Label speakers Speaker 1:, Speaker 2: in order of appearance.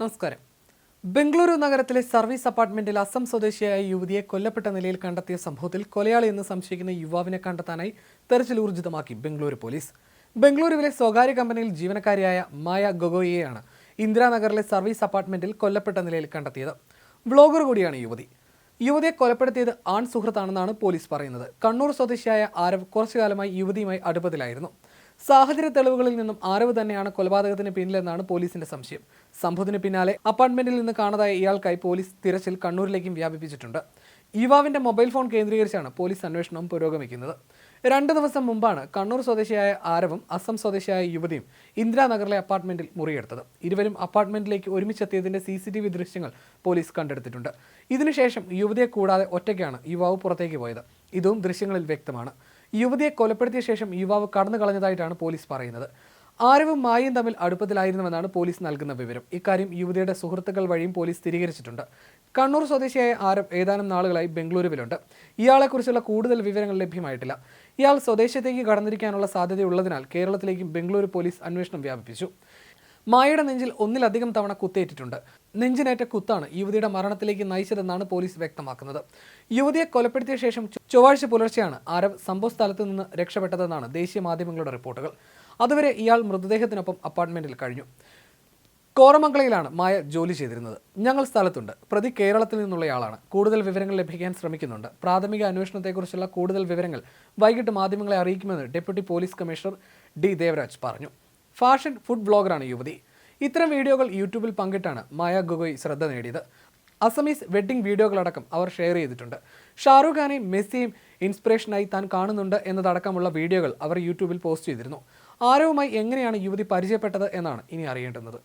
Speaker 1: നമസ്കാരം. ബംഗളൂരു നഗരത്തിലെ സർവീസ് അപ്പാർട്ട്മെന്റിൽ അസം സ്വദേശിയായ യുവതിയെ കൊല്ലപ്പെട്ട നിലയിൽ കണ്ടെത്തിയ സംഭവത്തിൽ കൊലയാളി എന്ന് സംശയിക്കുന്ന യുവാവിനെ കണ്ടെത്താനായി തെരച്ചിൽ ഊർജിതമാക്കി ബംഗളൂരു പോലീസ്. ബംഗളൂരുവിലെ സ്വകാര്യ കമ്പനിയിൽ ജീവനക്കാരിയായ മായ ഗൊഗോയിയെയാണ് ഇന്ദിരാനഗറിലെ സർവീസ് അപ്പാർട്ട്മെന്റിൽ കൊല്ലപ്പെട്ട നിലയിൽ കണ്ടെത്തിയത്. ബ്ലോഗർ കൂടിയാണ് യുവതി. യുവതിയെ കൊലപ്പെടുത്തിയത് ആൺ സുഹൃത്താണെന്നാണ് പോലീസ് പറയുന്നത്. കണ്ണൂർ സ്വദേശിയായ ആരവ് കുറച്ചുകാലമായി യുവതിയുമായി അടുപ്പത്തിലായിരുന്നു. സാഹചര്യ തെളിവുകളിൽ നിന്നും ആരവ് തന്നെയാണ് കൊലപാതകത്തിന് പിന്നിലെന്നാണ് പോലീസിന്റെ സംശയം. സംഭവത്തിന് പിന്നാലെ അപ്പാർട്ട്മെന്റിൽ നിന്ന് കാണാതായ ഇയാൾക്കായി പോലീസ് തിരച്ചിൽ കണ്ണൂരിലേക്കും വ്യാപിപ്പിച്ചിട്ടുണ്ട്. യുവാവിന്റെ മൊബൈൽ ഫോൺ കേന്ദ്രീകരിച്ചാണ് പോലീസ് അന്വേഷണം പുരോഗമിക്കുന്നത്. രണ്ട് ദിവസം മുമ്പാണ് കണ്ണൂർ സ്വദേശിയായ ആരവും അസം സ്വദേശിയായ യുവതിയും ഇന്ദിരാനഗറിലെ അപ്പാർട്ട്മെന്റിൽ മുറിയെടുത്തത്. ഇരുവരും അപ്പാർട്ട്മെന്റിലേക്ക് ഒരുമിച്ചെത്തിയതിന്റെ സി സി ടി വി ദൃശ്യങ്ങൾ പോലീസ് കണ്ടെടുത്തിട്ടുണ്ട്. ഇതിനുശേഷം യുവതിയെ കൂടാതെ ഒറ്റയ്ക്കാണ് യുവാവ് പുറത്തേക്ക് പോയത്. ഇതും ദൃശ്യങ്ങളിൽ വ്യക്തമാണ്. യുവതിയെ കൊലപ്പെടുത്തിയ ശേഷം യുവാവ് കടന്നു കളഞ്ഞതായിട്ടാണ് പോലീസ് പറയുന്നത്. ആരവും മായും തമ്മിൽ അടുപ്പത്തിലായിരുന്നുവെന്നാണ് പോലീസ് നൽകുന്ന വിവരം. ഇക്കാര്യം യുവതിയുടെ സുഹൃത്തുക്കൾ വഴിയും പോലീസ് സ്ഥിരീകരിച്ചിട്ടുണ്ട്. കണ്ണൂർ സ്വദേശിയായ ആരവ് ഏതാനും നാളുകളായി ബംഗളൂരുവിലുണ്ട്. ഇയാളെക്കുറിച്ചുള്ള കൂടുതൽ വിവരങ്ങൾ ലഭ്യമായിട്ടില്ല. ഇയാൾ സ്വദേശത്തേക്ക് കടന്നിരിക്കാനുള്ള സാധ്യതയുള്ളതിനാൽ കേരളത്തിലേക്കും ബംഗളൂരു പോലീസ് അന്വേഷണം വ്യാപിപ്പിച്ചു. മായയുടെ നെഞ്ചിൽ ഒന്നിലധികം തവണ കുത്തേറ്റിട്ടുണ്ട്. നെഞ്ചിനേറ്റ കുത്താണ് യുവതിയുടെ മരണത്തിലേക്ക് നയിച്ചതെന്നാണ് പോലീസ് വ്യക്തമാക്കുന്നത്. യുവതിയെ കൊലപ്പെടുത്തിയ ശേഷം ചൊവ്വാഴ്ച പുലർച്ചെയാണ് ആരവ് സംഭവ സ്ഥലത്ത് നിന്ന് രക്ഷപ്പെട്ടതെന്നാണ് ദേശീയ മാധ്യമങ്ങളുടെ റിപ്പോർട്ടുകൾ. അതുവരെ ഇയാൾ മൃതദേഹത്തിനൊപ്പം അപ്പാർട്ട്മെന്റിൽ കഴിഞ്ഞു. കോറമംഗലയിലാണ് മായ ജോലി ചെയ്തിരുന്നത്. ഞങ്ങൾ സ്ഥലത്തുണ്ട്. പ്രതി കേരളത്തിൽ നിന്നുള്ളയാളാണ്. കൂടുതൽ വിവരങ്ങൾ ലഭിക്കാൻ ശ്രമിക്കുന്നുണ്ട്. പ്രാഥമിക അന്വേഷണത്തെക്കുറിച്ചുള്ള കൂടുതൽ വിവരങ്ങൾ വൈകിട്ട് മാധ്യമങ്ങളെ അറിയിക്കുമെന്ന് deputy police commissioner D Devaraj പറഞ്ഞു. ഫാഷൻ ഫുഡ് ബ്ലോഗറാണ് യുവതി. ഇത്തരം വീഡിയോകൾ യൂട്യൂബിൽ പങ്കിട്ടാണ് മായ ഗൊഗോയ് ശ്രദ്ധ നേടിയത്. അസമീസ് വെഡ്ഡിംഗ് വീഡിയോകളടക്കം അവർ ഷെയർ ചെയ്തിട്ടുണ്ട്. ഷാറുഖ് ഖാനെയും മെസ്സിയും ഇൻസ്പിറേഷനായി താൻ കാണുന്നുണ്ട് എന്നതടക്കമുള്ള വീഡിയോകൾ അവർ യൂട്യൂബിൽ പോസ്റ്റ് ചെയ്തിരുന്നു. ആരവുമായി എങ്ങനെയാണ് യുവതി പരിചയപ്പെട്ടത് എന്നാണ് ഇനി അറിയേണ്ടുന്നത്.